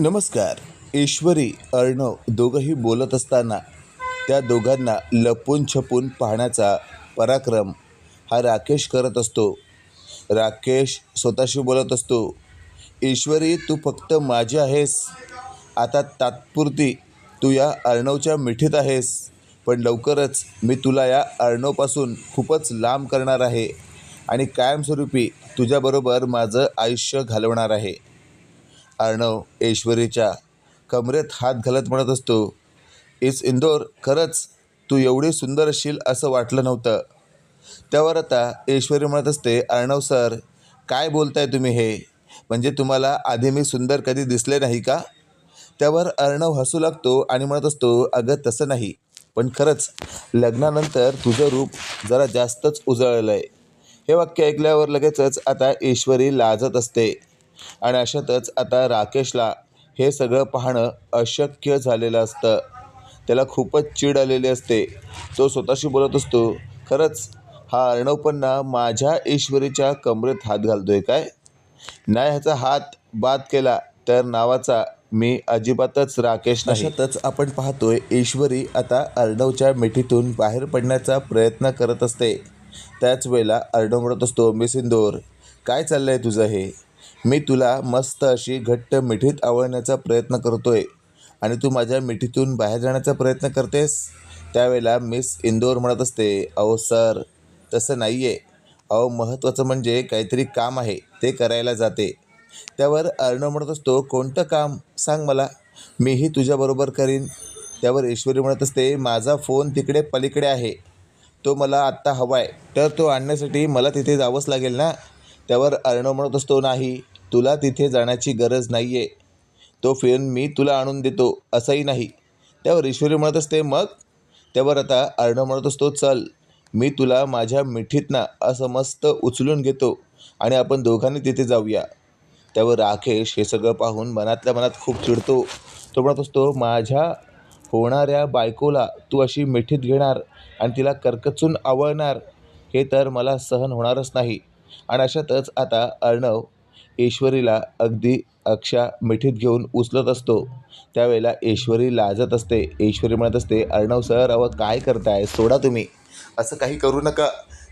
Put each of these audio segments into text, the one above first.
नमस्कार. ईश्वरी अर्णव दोघंही बोलत असताना त्या दोघांना लपून छपून पाहण्याचा पराक्रम हा राकेश करत असतो. राकेश स्वतःशी बोलत असतो ईश्वरी तू फक्त माझी आहेस. आता तात्पुरती तू या अर्णवच्या मिठीत आहेस. पण लवकरच मी तुला या अर्णवपासून खूपच लांब करणार आहे आणि कायमस्वरूपी तुझ्याबरोबर माझं आयुष्य घालवणार आहे. अर्णव ऐश्वरीच्या कमरेत हात घालत म्हणत असतो इस इंदोर खरंच तू एवढी सुंदर असशील असं वाटलं नव्हतं. त्यावर आता ऐश्वरी म्हणत असते अर्णव सर काय बोलताय तुम्ही हे? म्हणजे तुम्हाला आधी मी सुंदर कधी दिसले नाही का? त्यावर अर्णव हसू लागतो आणि म्हणत असतो अगं तसं नाही. पण खरंच लग्नानंतर तुझं रूप जरा जास्तच उजळलं आहे हे वाक्य ऐकल्यावर लगेचच आता ईश्वरी लाजत असते. आणि अशातच आता राकेशला हे सगळं पाहणं अशक्य झालेलं असतं. त्याला खूपच चीड आलेली असते. तो स्वतःशी बोलत असतो खरंच हा अर्णवपन्ना माझ्या ईश्वरीच्या कमरेत हात घालतोय काय? नाही ह्याचा हात बाद केला तर नावाचा मी अजिबातच राकेश नशातच अशातच आपण पाहतोय ईश्वरी आता अर्णवच्या मिठीतून बाहेर पडण्याचा प्रयत्न करत असते. त्याच वेळेला अर्णव म्हणत असतो मी सिंदोर काय चाललंय तुझं हे? मी तुला मस्त अशी घट्ट मिठीत आवळण्याचा प्रयत्न करतोय. आणि तू माझ्या मिठीतून बाहेर जाण्याचा प्रयत्न करतेस? त्यावेळेला मिस इंदोर म्हणत असते अहो सर तसं नाही आहे अहो महत्त्वाचं म्हणजे काहीतरी काम आहे ते करायला जाते. त्यावर अर्णव म्हणत असतो कोणतं काम? सांग मला. मीही तुझ्याबरोबर करीन. त्यावर ईश्वरी म्हणत असते माझा फोन तिकडे पलीकडे आहे. तो मला आत्ता हवा आहे तर तो आणण्यासाठी मला तिथे जावंच लागेल ना? त्यावर अर्णव म्हणत असतो नाही तुला तिथे जाण्याची गरज नाही आहे तो फोन मी तुला आणून देतो असंही नाही. त्यावर ईश्वरी म्हणत असते मग? त्यावर आता अर्णव म्हणत असतो चल मी तुला माझ्या मिठीतनं असं मस्त उचलून घेतो आणि आपण दोघांनी तिथे जाऊया. त्यावर राकेश हे सगळं पाहून मनातल्या मनात खूप चिडतो. तो म्हणत असतो माझ्या होणाऱ्या बायकोला तू अशी मिठीत घेणार आणि तिला कर्कचून आवळणार हे तर मला सहन होणारच नाही. आणि अशातच आता अर्णव ईश्वरीला अगदी अक्षा मिठीत घेऊन उचलत असतो. त्यावेळेला ईश्वरी लाजत असते. ईश्वरी म्हणत असते अर्णव सर अव काय करताय? सोडा तुम्ही. असं काही करू नका.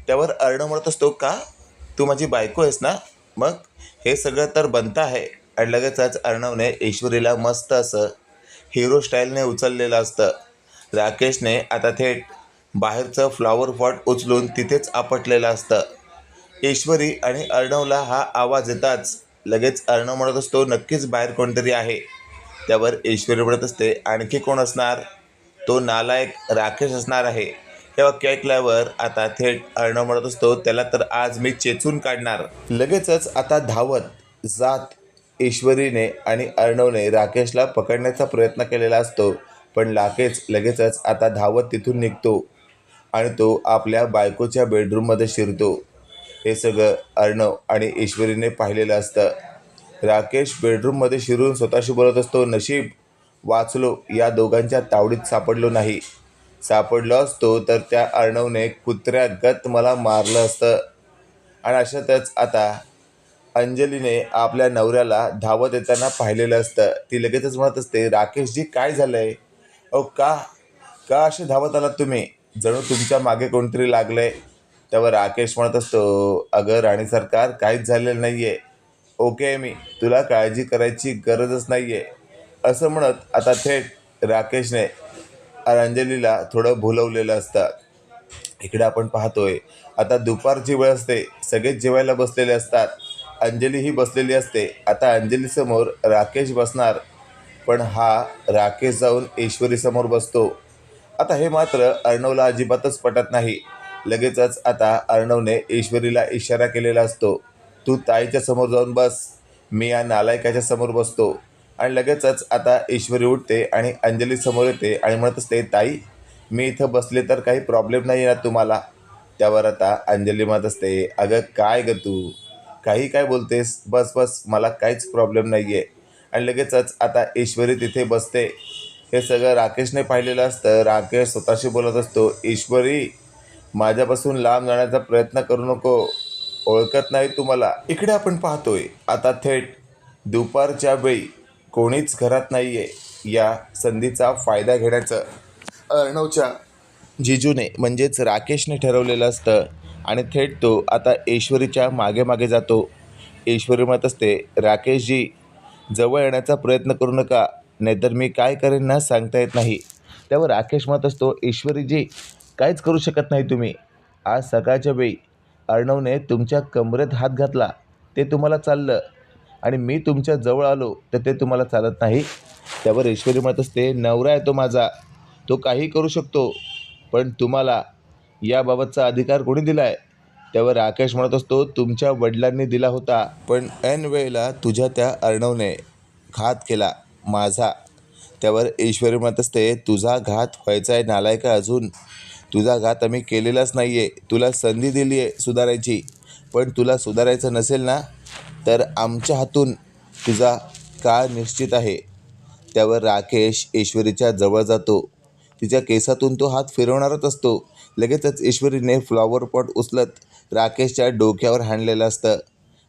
त्यावर अर्णव म्हणत असतो का? तू माझी बायको आहेस ना? मग? हे सगळं तर बनतं आहे. आणि लगेचच अर्णवने ईश्वरीला मस्त असं हिरो स्टाईलने उचललेलं असतं. राकेशने आता थेट बाहेरचं फ्लॉवर पॉट उचलून तिथेच आपटलेलं असतं. ईश्वरी आणि अर्णवला हा आवाज येताच लगेच अर्णव म्हणत असतो नक्कीच बाहेर कोणतरी आहे. त्यावर ईश्वरी म्हणत असते आणखी कोण असणार? तो नालायक राकेश असणार आहे. हे वाक्य ऐकल्यावर आता थेट अर्णव म्हणत असतो त्याला तर आज मी चेचून काढणार. लगेचच आता धावत जात ईश्वरीने आणि अर्णवने राकेशला पकडण्याचा प्रयत्न केलेला असतो पण राकेश लगेचच आता धावत तिथून निघतो आणि तो आपल्या बायकोच्या बेडरूममध्ये शिरतो. हे सगळं अर्णव आणि ईश्वरीने पाहिलेलं असतं. राकेश बेडरूममध्ये शिरून स्वतःशी बोलत असतो नशीब वाचलो या दोघांच्या तावडीत सापडलो नाही. सापडलो असतो तर त्या अर्णवने कुत्र्यागत मला मारलं असतं. आणि अशातच आता अंजलीने आपल्या नवऱ्याला धावत येताना पाहिलेलं असतं. ती लगेचच म्हणत असते राकेशजी काय झालं आहे अहो का का असे धावत आलात तुम्ही? जणू तुमच्या मागे कोणतरी लागलं आहे त्यावर राकेश म्हणत असतो अगं राणी सरकार काहीच झालेलं नाही आहे ओके मी तुला काळजी करायची गरजच नाही आहे असं म्हणत आता थेट राकेशने अंजलीला थोडं भुलवलेलं असतं. इकडे आपण पाहतोय आता दुपारची वेळ असते. सगळेच जेवायला बसलेले असतात. अंजली ही बसलेली असते. आता अंजलीसमोर राकेश बसणार. पण हा राकेश जाऊन ईश्वरीसमोर बसतो. आता हे मात्र अर्णवला अजिबातच पटत नाही. लगेचच आता अर्णवने ईश्वरीला इशारा केलेला असतो. तू ताईच्या समोर जाऊन बस. मी या नालायकाच्या समोर बसतो. आणि लगेचच आता ईश्वरी उठते आणि अंजली समोर येते आणि म्हणत असते ताई मी इथं बसले तर काही प्रॉब्लेम नाही ना तुम्हाला. त्यावर आता अंजली म्हणत असते अगं काय ग तू? काही काय बोलतेस? बस बस मला काहीच प्रॉब्लेम नाही आहे आणि लगेचच आता ईश्वरी तिथे बसते. हे सगळं राकेशने पाहिलेलं असतं. राकेश स्वतःशी बोलत असतो ईश्वरी माझ्यापासून लांब जाण्याचा प्रयत्न करू नको. ओळखत नाही तुम्हाला. इकडे आपण पाहतोय. आता थेट दुपारच्या वेळी कोणीच घरात नाही आहे या संधीचा फायदा घेण्याचं. अर्णवच्या जिजूने म्हणजेच राकेशने ठरवलेलं असतं. आणि थेट तो आता ऐश्वरीच्या मागे मागे जातो. ऐश्वरी म्हणत असते राकेशजी जवळ येण्याचा प्रयत्न करू नका. नाहीतर मी काय करेन ना सांगता येत नाही. त्यावर राकेश म्हणत असतो ईश्वरीजी काहीच करू शकत नाही तुम्ही. आज सकाळच्या वेळी अर्णवने तुमच्या कमरेत हात घातला. ते तुम्हाला चाललं. आणि मी तुमच्या जवळ आलो तर ते तुम्हाला चालत नाही. त्यावर ईश्वरी म्हणत असते नवरा आहे तो माझा. तो काही करू शकतो पण तुम्हाला याबाबतचा अधिकार कोणी दिला आहे त्यावर राकेश म्हणत असतो तुमच्या वडिलांनी दिला होता पण ऐन वेळेला तुझ्या त्या अर्णवने घात केला माझा. त्यावर ईश्वरी म्हणत असते तुझा घात व्हायचा आहे नालायका अजून. तुझा घात आम्ही केलेलाच नाही आहे तुला संधी दिली आहे सुधारायची. पण तुला सुधारायचं नसेल ना तर आमच्या हातून तुझा काळ निश्चित आहे. त्यावर राकेश ईश्वरीच्या जवळ जातो. तिच्या केसातून तो हात फिरवणारच असतो. लगेचच ईश्वरीने फ्लॉवर पॉट उचलत राकेशच्या डोक्यावर हाणलेलं असतं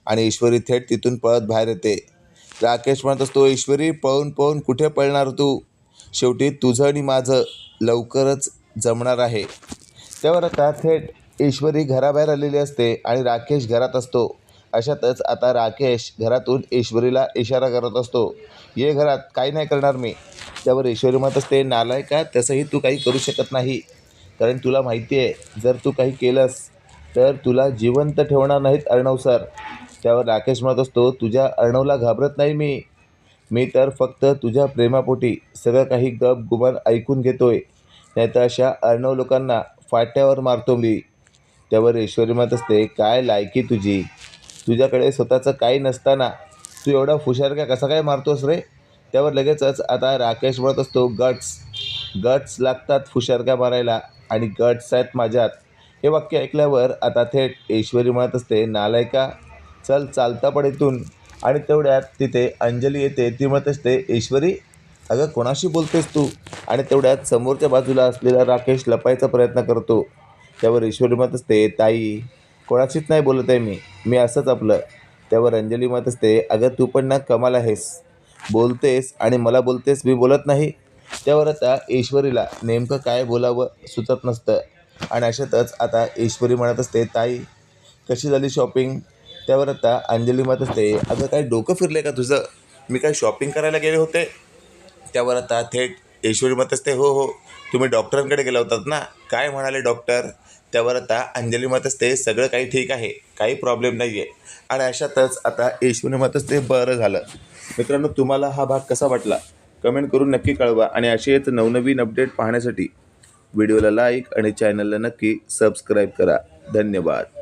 आणि ईश्वरी थेट तिथून पळत बाहेर येते. राकेश म्हणत असतो ईश्वरी पळून पळून कुठे पळणार तू? शेवटी तुझं आणि माझं लवकरच जमणार आहे. त्यावर आता थेट ईश्वरी घराबाहेर आलेली असते आणि राकेश घरात असतो. अशातच आता राकेश घरातून ईश्वरीला इशारा करत असतो. ये घरात काही नाही करणार मी. त्यावर ईश्वरी म्हणत असते नालाय का? तसंही तू काही करू शकत नाही. कारण तुला माहिती आहे जर तू काही केलंस तर तुला जिवंत ठेवणार नाहीत अर्णव सर. त्यावर राकेश म्हणत असतो तुझ्या अर्णवला घाबरत नाही मी. मी तर फक्त तुझ्या प्रेमापोटी सगळं काही गप गुमान ऐकून घेतोय. नाहीतर अशा अर्णव लोकांना फाट्यावर मारतो मी त्यावर ऐश्वरी म्हणत असते काय लायकी तुझी? तुझ्याकडे स्वतःचं काही नसताना तू एवढा हुशार कसा काय मारतोस रे? त्यावर लगेचच आता राकेश म्हणत असतो गट्स गट्स लागतात फुशारक्या मारायला आणि गट्स आहेत माझ्यात. हे वाक्य ऐकल्यावर आता थेट ऐश्वरी म्हणत असते नालायका चल चालता पण इथून. आणि तेवढ्यात तिथे अंजली येते ती म्हणत असते ऐश्वरी अगं कोणाशी बोलतेस तू? आणि तेवढ्यात समोरच्या बाजूला असलेला राकेश लपायचा प्रयत्न करतो. त्यावर ईश्वरी मत असते ताई कोणाशीच नाही बोलत आहे मी. मी असंच आपलं. त्यावर अंजली मत असते अगं तू पण ना कमाल आहेस. बोलतेस आणि मला बोलतेस मी बोलत नाही. त्यावर आता ईश्वरीला नेमकं काय बोलावं सुचत नसतं. आणि अशातच आता ईश्वरी म्हणत असते ताई कशी झाली शॉपिंग? त्यावर आता अंजली म्हणत असते अगं काय डोकं फिरले का तुझं? मी काय शॉपिंग करायला गेले होते? त्यावर आता थेट ईश्वरी म्हणत असते हो हो तुम्ही डॉक्टरांकडे गेला होतात ना. काय म्हणाले डॉक्टर? त्यावर आता अंजली म्हणत असते सगळं काही ठीक आहे काही प्रॉब्लेम नाही आहे आणि अशातच आता ईश्वरी म्हणत असते बरं झालं. मित्रांनो तुम्हाला हा भाग कसा वाटला? कमेंट करून नक्की कळवा आणि असेच नवनवीन अपडेट पाहण्यासाठी व्हिडिओला लाईक आणि चॅनलला नक्की सबस्क्राईब करा. धन्यवाद.